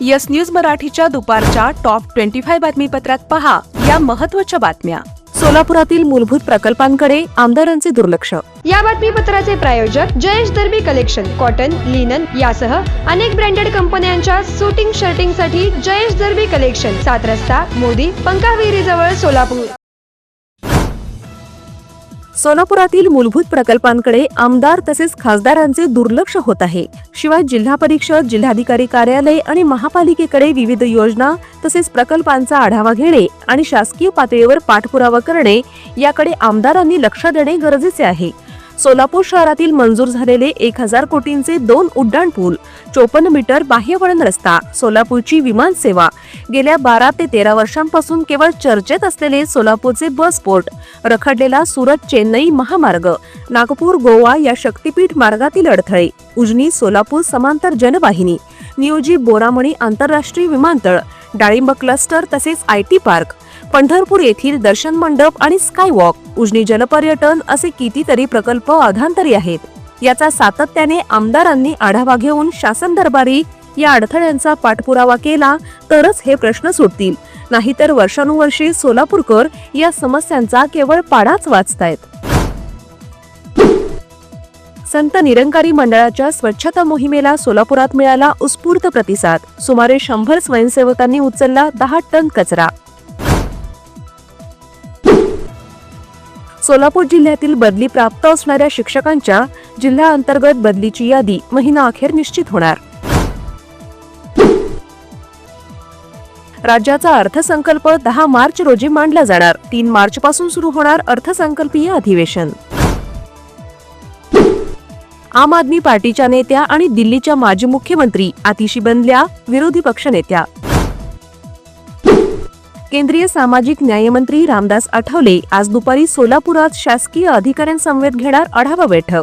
Yes news मराठीच्या दुपारच्या top twenty five बातमीपत्रात पहा या महत्त्वाच्या बातम्या. सोलापुरातील मूलभूत प्रकल्पांकडे आमदारांचे दुर्लक्ष. या बातमीपत्राचे प्रायोजक Jayesh Darbi collection cotton linen यासह अनेक ब्रँडेड कंपन्यांच्या शूटिंग शर्टिंगसाठी जयेश दर्बी कलेक्शन सात रस्ता मोदी पंकाविहिरी जवळ सोलापूर. सोलापुरातील मूलभूत प्रकल्पांकडे आमदार तसेच खासदारांचे दुर्लक्ष होत आहे. शिवाय जिल्हा परिषद जिल्हाधिकारी कार्यालय आणि महापालिकेकडे विविध योजना तसेच प्रकल्पांचा आढावा घेणे आणि शासकीय पातळीवर पाठपुरावा करणे याकडे आमदारांनी लक्ष देणे गरजेचे आहे. सोलापूर शहरातील मंजूर झालेले एक हजार कोटींचे दोन उड्डाण पूल चोपन्न मीटर बाह्यवळण रस्ता सोलापूरची विमान सेवा. गेल्या बारा ते तेरा वर्षांपासून केवळ चर्चेत असलेले सोलापूरचे बस पोर्ट रखडलेला सुरत चेन्नई महामार्ग नागपूर गोवा या शक्तीपीठ मार्गातील अडथळे उजनी सोलापूर समांतर जनवाहिनी नियोजी बोरामणी आंतरराष्ट्रीय विमानतळ डाळिंब क्लस्टर तसेच आय टी पार्क पंढरपूर येथील दर्शन मंडप आणि स्कायवॉक उजनी जलपर्यटन असे कितीतरी प्रकल्प अधांतरी आहेत. याचा सातत्याने आमदारांनी आढावा घेऊन शासन दरबारी या अडथळ्यांचा पाठपुरावा केला तरच हे प्रश्न सुटतील. नाहीतर वर्षानुवर्षे सोलापूरकर या समस्यांचा केवळ पाडाच वाचतायत. संत निरंकारी मंडळाच्या स्वच्छता मोहिमेला सोलापुरात मिळाला उत्स्फूर्त प्रतिसाद. सुमारे शंभर स्वयंसेवकांनी उचलला दहा टन कचरा. सोलापूर जिल्ह्यातील बदली प्राप्त असणाऱ्या शिक्षकांच्या जिल्हा अंतर्गत बदलीची यादी महिना अखेर निश्चित होणार. राज्याचा अर्थसंकल्प दहा मार्च रोजी मांडला जाणार. तीन मार्च पासून सुरू होणार अर्थसंकल्पीय अधिवेशन. आम आदमी पार्टीच्या नेत्या आणि दिल्लीच्या माजी मुख्यमंत्री आतिशी बनल्या विरोधी पक्षनेत्या केंद्रीय सामाजिक न्यायमंत्री रामदास आठवले आज दुपारी सोलापुरात शासकीय अधिकाऱ्यांसमवेत घेणार आढावा बैठक.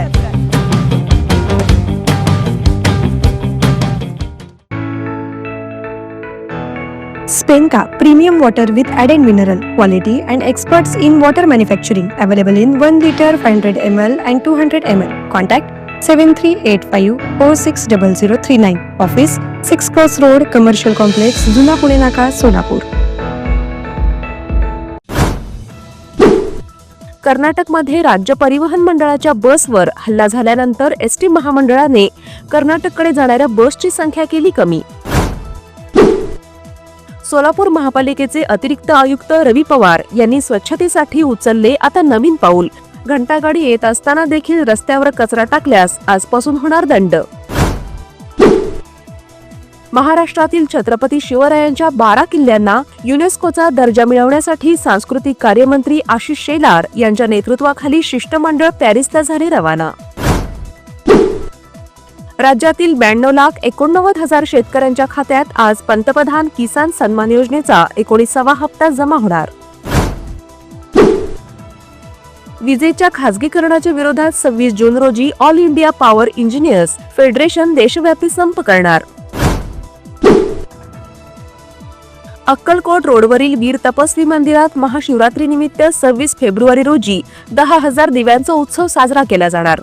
है स्पेन का premium water with added mineral quality and experts in water manufacturing available in one litre five hundred M L and two hundred M L contact seven three eight five four six double zero three nine office six cross road commercial complex जुना पुणे नाका सोलापुर कर्नाटकमध्ये राज्य परिवहन मंडळाच्या बसवर हल्ला झाल्यानंतर S T महामंडळाने कर्नाटककडे जाणाऱ्या बसची संख्या केली कमी. सोलापूर महापालिकेचे अतिरिक्त आयुक्त रवी पवार यांनी स्वच्छतेसाठी उचलले आता नवीन पाऊल. घंटागाडी येत असताना देखील रस्त्यावर कचरा टाकल्यास आजपासून होणार दंड. महाराष्ट्रातील छत्रपती शिवरायांच्या बारा किल्ल्यांना युनेस्कोचा दर्जा मिळवण्यासाठी सांस्कृतिक कार्यमंत्री आशिष शेलार यांच्या नेतृत्वाखाली शिष्टमंडळ पॅरिसला झाले रवाना. राज्यातील ब्याण्णव लाख एकोणनव्वद हजार शेतकऱ्यांच्या खात्यात आज पंतप्रधान किसान सन्मान योजनेचा एकोणीसावा हप्ता जमा होणार. विजेच्या खासगीकरणाच्या विरोधात सव्वीस जून रोजी all India power engineers federation देशव्यापी संप करणार. अक्कलकोट रोडवरील वीर तपस्वी मंदिरात महाशिवरात्रीनिमित्त सव्वीस फेब्रुवारी रोजी दहा हजार दिव्यांचा उत्सव साजरा केला जाणार.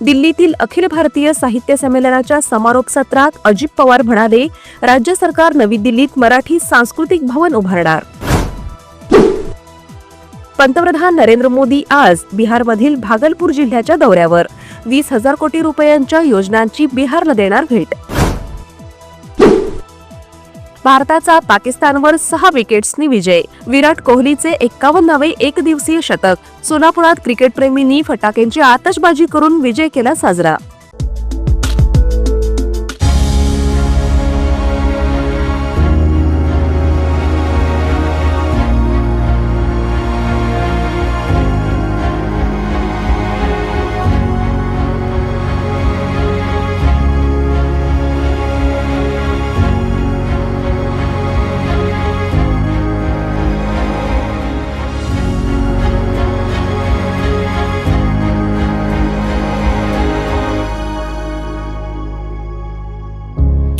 दिल्लीतील अखिल भारतीय साहित्य संमेलनाच्या समारोप सत्रात अजित पवार म्हणाले राज्य सरकार नवी दिल्लीत मराठी सांस्कृतिक भवन उभारणार. पंतप्रधान नरेंद्र मोदी आज बिहारमधील भागलपूर जिल्ह्याच्या दौऱ्यावर. वीस हजार कोटी रुपयांच्या योजनांची बिहारला देणार भेट. भारताचा पाकिस्तानवर सहा विकेट्सनी विजय. विराट कोहलीचे एक्कावन्नावे एक दिवसीय शतक. सोलापुरात क्रिकेटप्रेमींनी फटाक्यांची आतषबाजी करून विजय केला साजरा.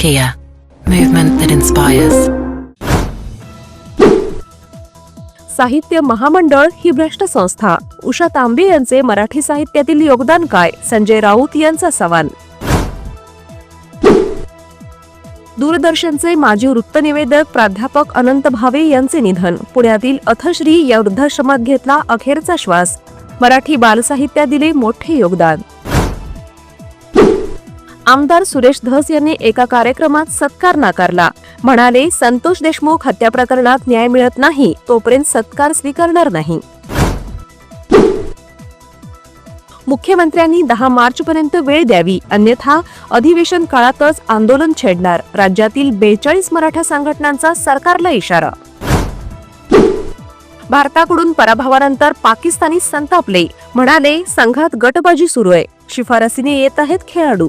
Kia, movement that inspires. साहित्य महामंडळ ही भ्रष्ट संस्था. उषा तांबे यांचे मराठी साहित्यातील योगदान काय? संजय राऊत यांचा सवाल. दूरदर्शनचे माजी वृत्तनिवेदक प्राध्यापक अनंत भावे यांचे निधन. पुण्यातील अथश्री या वृद्धाश्रमात घेतला अखेरचा श्वास. मराठी बालसाहित्यात दिले मोठे योगदान. आमदार सुरेश धस यांनी एका कार्यक्रमात सत्कार नाकारला. म्हणाले संतोष देशमुख हत्या प्रकरणात न्याय मिळत नाही तोपर्यंत सत्कार स्वीकारणार नाही. मुख्यमंत्र्यांनी दहा मार्च पर्यंत वेळ द्यावी अन्यथा अधिवेशन काळातच आंदोलन छेडणार. राज्यातील बेचाळीस मराठा संघटनांचा सरकारला इशारा. भारताकडून पराभवानंतर पाकिस्तानी संतापले. म्हणाले संघात गटबाजी सुरू आहे. शिफारसीने येत आहेत खेळाडू.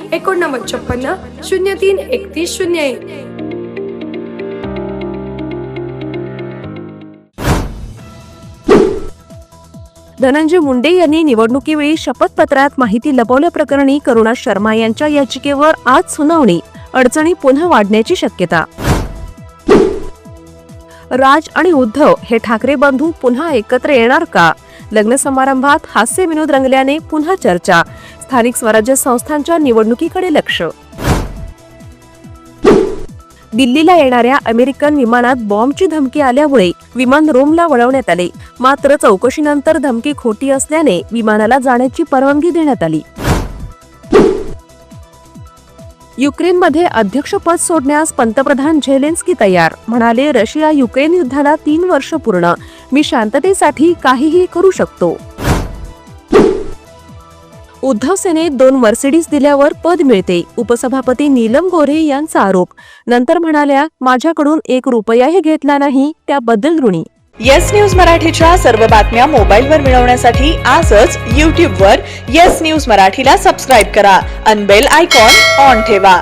एकोणनव्वद छप्पन्न शून्य तीन एकतीस शून्य एक. धनंजय मुंडे यांनी निवडणुकीवेळी शपथपत्रात माहिती लपवल्याप्रकरणी करुणा शर्मा यांच्या याचिकेवर आज सुनावणी. अडचणी पुन्हा वाढण्याची शक्यता. राज आणि उद्धव हे ठाकरे बंधू पुन्हा एकत्र येणार का? लग्न समारंभात हास्य विनोद रंगल्याने पुन्हा चर्चा. स्थानिक स्वराज्य संस्थांच्या निवडणुकीकडे लक्ष. दिल्लीला येणाऱ्या अमेरिकन विमानात बॉम्बची धमकी आल्यामुळे विमान रोमला वळवण्यात आले. मात्र चौकशीनंतर धमकी खोटी असल्याने विमानाला जाण्याची परवानगी देण्यात आली. युक्रेनमध्ये अध्यक्षपद सोडण्यास पंतप्रधान झेलेन्स्की तयार. म्हणाले रशिया युक्रेन युद्धाला तीन वर्ष पूर्ण. मी शांततेसाठी काहीही करू शकतो. उद्धव सेनेत दोन मर्सिडीज दिल्यावर पद मिळते. उपसभापती नीलम गोऱ्हे यांचा आरोप. नंतर म्हणाल्या माझ्याकडून एक रुपयाही घेतला नाही त्याबद्दल ऋणी. येस न्यूज मराठीच्या सर्व बातम्या मोबाईलवर मिळवण्यासाठी आजच यूट्यूबवर येस न्यूज मराठीला सबस्क्राईब करा. अनबेल आयकॉन ऑन ठेवा.